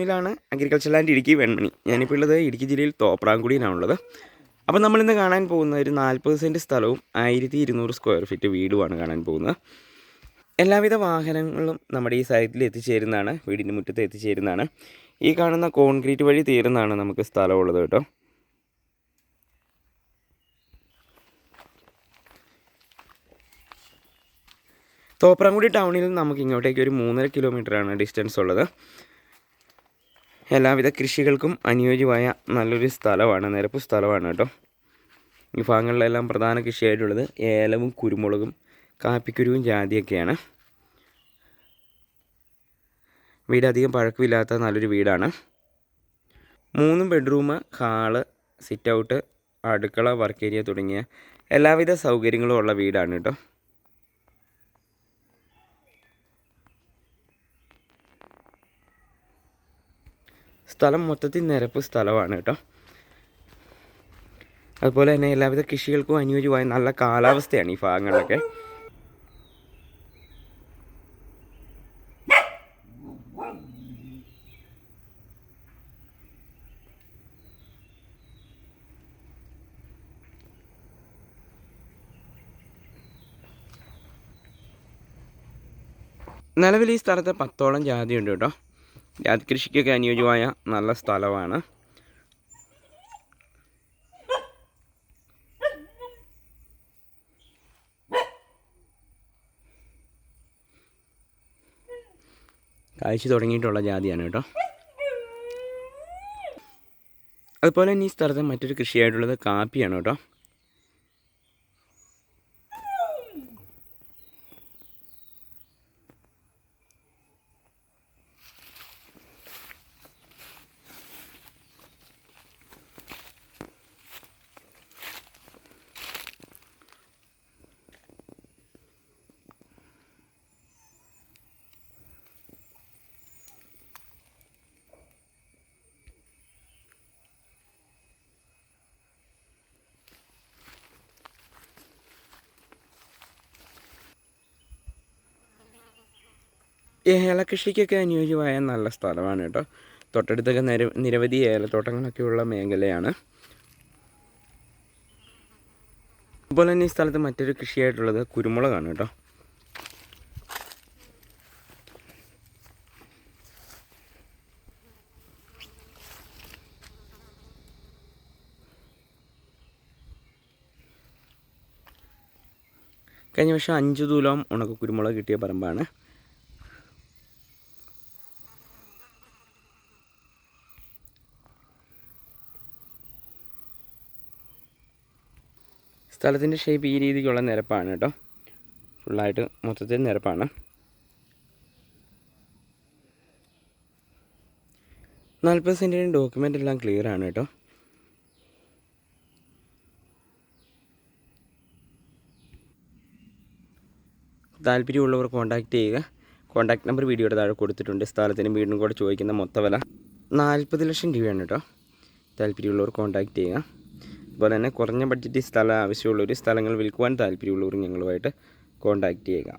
ിലാണ് agriculture land Idukki Venmani. ഞാനിപ്പോൾ ഉള്ളത് ഇടുക്കി ജില്ലയിൽ തോപ്രാംകുടിയിലാണുള്ളത്. അപ്പോൾ നമ്മളിന്ന് കാണാൻ പോകുന്ന ഒരു നാൽപ്പത് സെന്റ് സ്ഥലവും ആയിരത്തി ഇരുന്നൂറ് സ്ക്വയർ ഫീറ്റ് വീടുമാണ് കാണാൻ പോകുന്നത്. എല്ലാവിധ വാഹനങ്ങളും നമ്മുടെ ഈ സൈറ്റിൽ എത്തിച്ചേരുന്നതാണ് വീടിന്റെ മുറ്റത്ത് എത്തിച്ചേരുന്നതാണ്. ഈ കാണുന്ന കോൺക്രീറ്റ് വഴി തീരുന്നതാണ് നമുക്ക് സ്ഥലമുള്ളത് കേട്ടോ. തോപ്രാംകുടി ടൗണിൽ നമുക്ക് ഇങ്ങോട്ടേക്ക് ഒരു മൂന്നര കിലോമീറ്ററാണ് ഡിസ്റ്റൻസ് ഉള്ളത്. എല്ലാവിധ കൃഷികൾക്കും അനുയോജ്യമായ നല്ലൊരു സ്ഥലമാണ് നിരപ്പ് സ്ഥലമാണ് കേട്ടോ. ഈ ഭാഗങ്ങളിലെല്ലാം പ്രധാന കൃഷിയായിട്ടുള്ളത് ഏലവും കുരുമുളകും കാപ്പിക്കുരുവും ജാതിയൊക്കെയാണ്. വീട് അധികം പഴക്കമില്ലാത്ത നല്ലൊരു വീടാണ്. മൂന്ന് ബെഡ്റൂം ഹാൾ സിറ്റ് ഔട്ട് അടുക്കള വർക്ക് ഏരിയ തുടങ്ങിയ എല്ലാവിധ സൗകര്യങ്ങളും ഉള്ള വീടാണ് കേട്ടോ. സ്ഥലം മൊത്തത്തിൽ നിരപ്പ് സ്ഥലമാണ് കേട്ടോ. അതുപോലെ തന്നെ എല്ലാവിധ കൃഷികൾക്കും അനുയോജ്യമായ നല്ല കാലാവസ്ഥയാണ് ഈ ഭാഗങ്ങളിലൊക്കെ. നിലവിൽ ഈ സ്ഥലത്ത് പത്തോളം ജാതിയുണ്ട് കേട്ടോ. കൃഷിക്കൊക്കെ അനുയോജ്യമായ നല്ല സ്ഥലമാണ്. കാഴ്ച തുടങ്ങിയിട്ടുള്ള ജാതിയാണ് കേട്ടോ. അതുപോലെ തന്നെ ഈ സ്ഥലത്ത് മറ്റൊരു കൃഷിയായിട്ടുള്ളത് കാപ്പിയാണ് കേട്ടോ. ഏലകൃഷിക്കൊക്കെ അനുയോജ്യമായ നല്ല സ്ഥലമാണ് കേട്ടോ തൊട്ടടുത്തൊക്കെ നിര നിരവധി ഏലത്തോട്ടങ്ങളൊക്കെ ഉള്ള മേഖലയാണ്. അതുപോലെ തന്നെ ഈ സ്ഥലത്ത് മറ്റൊരു കൃഷിയായിട്ടുള്ളത് കുരുമുളകാണ് കേട്ടോ കഴിഞ്ഞ വർഷം അഞ്ച് തൂലം ഉണക്ക കുരുമുളക് കിട്ടിയ പറമ്പാണ്. സ്ഥലത്തിന്റെ ഷേപ്പ് ഈ രീതിക്കുള്ള നിരപ്പാണ് കേട്ടോ. ഫുള്ളായിട്ട് മൊത്തത്തിൽ നിരപ്പാണ്. നാൽപ്പത് സെന്റിന്റെ ഡോക്യുമെന്റ് എല്ലാം ക്ലിയർ ആണ് കേട്ടോ. താല്പര്യമുള്ളവർ കോൺടാക്റ്റ് ചെയ്യുക. കോൺടാക്ട് നമ്പർ വീഡിയോയുടെ താഴെ കൊടുത്തിട്ടുണ്ട്. സ്ഥലത്തിനും വീടിനും കൂടെ ചോദിക്കുന്ന മൊത്തവില നാൽപ്പത് ലക്ഷം രൂപയാണ് കേട്ടോ. താല്പര്യമുള്ളവർ കോൺടാക്റ്റ് ചെയ്യുക. അതുപോലെ തന്നെ കുറഞ്ഞ ബഡ്ജറ്റിൽ സ്ഥലം ആവശ്യമുള്ളവർ സ്ഥലങ്ങൾ വിൽക്കുവാൻ താല്പര്യമുള്ളവർ ഞങ്ങളുമായിട്ട് കോൺടാക്റ്റ് ചെയ്യുക.